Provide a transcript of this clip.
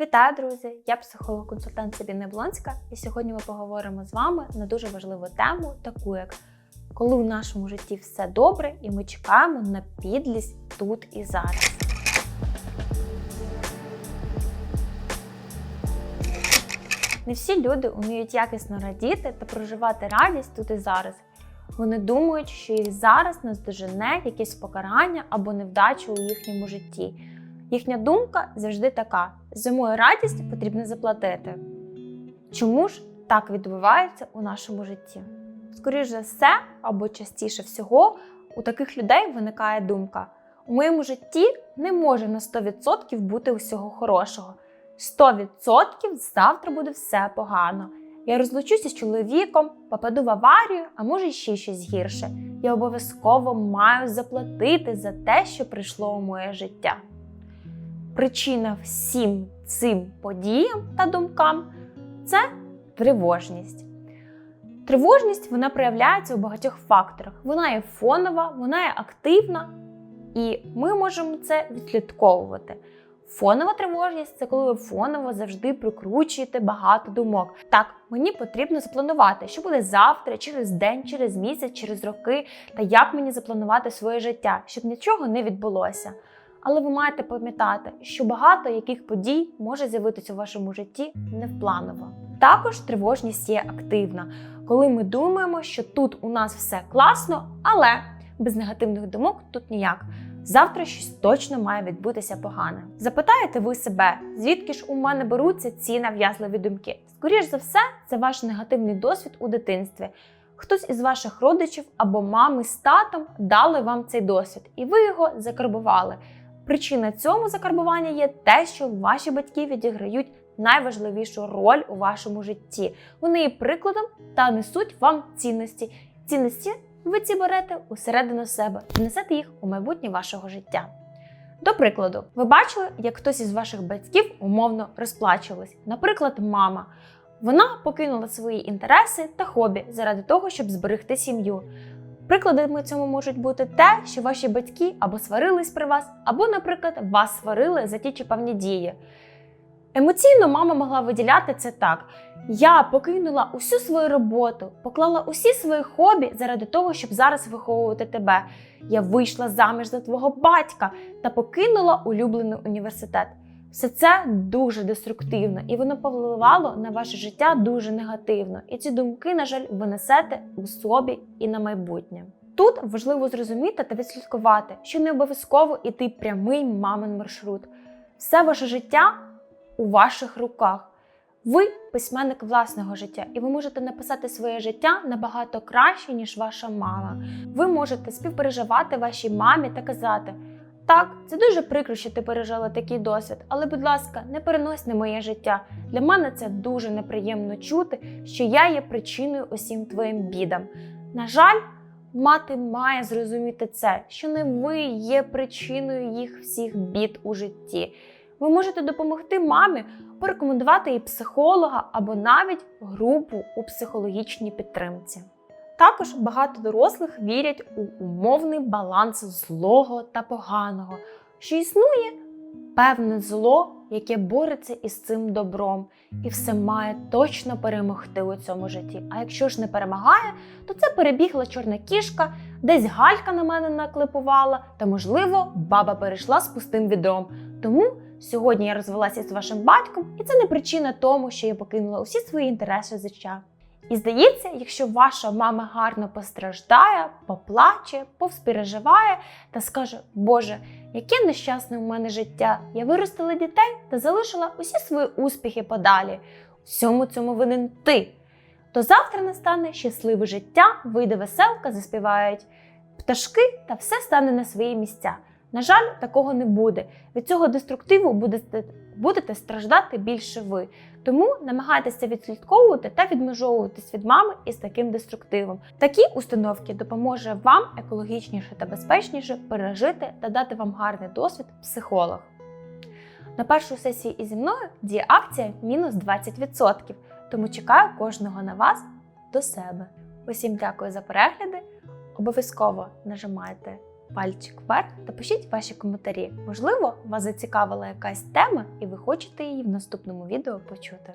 Вітаю, друзі! Я психолог-консультант Сабіна Блонська, і сьогодні ми поговоримо з вами на дуже важливу тему, таку як коли у нашому житті все добре, і ми чекаємо на підлість тут і зараз. Не всі люди вміють якісно радіти та проживати радість тут і зараз. Вони думають, що їх зараз наздожене якесь покарання або невдача у їхньому житті. Їхня думка завжди така: за мою радість потрібно заплатити. Чому ж так відбувається у нашому житті? Скоріше за все, або частіше всього, у таких людей виникає думка: у моєму житті не може на 100% бути усього хорошого. 100% завтра буде все погано. Я розлучуся з чоловіком, попаду в аварію, а може ще щось гірше. Я обов'язково маю заплатити за те, що прийшло у моє життя. Причина всім цим подіям та думкам це тривожність. Тривожність вона проявляється у багатьох факторах. Вона є фонова, вона є активна, і ми можемо це відслідковувати. Фонова тривожність це коли ви фоново завжди прикручуєте багато думок. Так, мені потрібно запланувати, що буде завтра, через день, через місяць, через роки, та як мені запланувати своє життя, щоб нічого не відбулося. Але ви маєте пам'ятати, що багато яких подій може з'явитися у вашому житті невпланово. Також тривожність є активна, коли ми думаємо, що тут у нас все класно, але без негативних думок тут ніяк. Завтра щось точно має відбутися погане. Запитаєте ви себе, звідки ж у мене беруться ці нав'язливі думки? Скоріш за все, це ваш негативний досвід у дитинстві. Хтось із ваших родичів або мами з татом дали вам цей досвід, і ви його закарбували. Причина цьому закарбування є те, що ваші батьки відіграють найважливішу роль у вашому житті. Вони є прикладом та несуть вам цінності. Цінності ви ці берете усередину себе і несете їх у майбутнє вашого життя. До прикладу, ви бачили, як хтось із ваших батьків умовно розплачувалась. Наприклад, мама. Вона покинула свої інтереси та хобі заради того, щоб зберегти сім'ю. Прикладами цьому можуть бути те, що ваші батьки або сварились при вас, або, наприклад, вас сварили за ті чи певні дії. Емоційно мама могла виділяти це так: я покинула усю свою роботу, поклала усі свої хобі заради того, щоб зараз виховувати тебе. Я вийшла заміж за твого батька та покинула улюблений університет. Все це дуже деструктивно, і воно повливало на ваше життя дуже негативно. І ці думки, на жаль, ви несете у собі і на майбутнє. Тут важливо зрозуміти та відслідкувати, що не обов'язково іти прямий мамин маршрут. Все ваше життя у ваших руках. Ви письменник власного життя, і ви можете написати своє життя набагато краще, ніж ваша мама. Ви можете співпереживати вашій мамі та казати. Так, це дуже прикро, що ти пережила такий досвід, але, будь ласка, не перенось на моє життя. Для мене це дуже неприємно чути, що я є причиною усім твоїм бідам. На жаль, мати має зрозуміти це, що не ви є причиною їх всіх бід у житті. Ви можете допомогти мамі порекомендувати їй психолога або навіть групу у психологічній підтримці. Також багато дорослих вірять у умовний баланс злого та поганого, що існує певне зло, яке бореться із цим добром, і все має точно перемогти у цьому житті. А якщо ж не перемагає, то це перебігла чорна кішка, десь галька на мене наклепувала, та, можливо, баба перейшла з пустим відром. Тому сьогодні я розвелася з вашим батьком, і це не причина тому, що я покинула усі свої інтереси життя. І здається, якщо ваша мама гарно постраждає, поплаче, повспереживає та скаже, Боже, яке нещасне у мене життя, я виростила дітей та залишила усі свої успіхи подалі. Всьому цьому винен ти. То завтра настане щасливе життя, вийде веселка, заспівають пташки та все стане на свої місця. На жаль, такого не буде. Від цього деструктиву будете, будете страждати більше ви. Тому намагайтеся відслідковувати та відмежовуватись від мами із таким деструктивом. Такі установки допоможе вам екологічніше та безпечніше пережити та дати вам гарний досвід психолог. На першу сесію із зі мною діє акція мінус 20%, тому чекаю кожного на вас до себе. Усім дякую за перегляди. Обов'язково нажимайте пальчик вверх та пишіть ваші коментарі. Можливо, вас зацікавила якась тема і ви хочете її в наступному відео почути.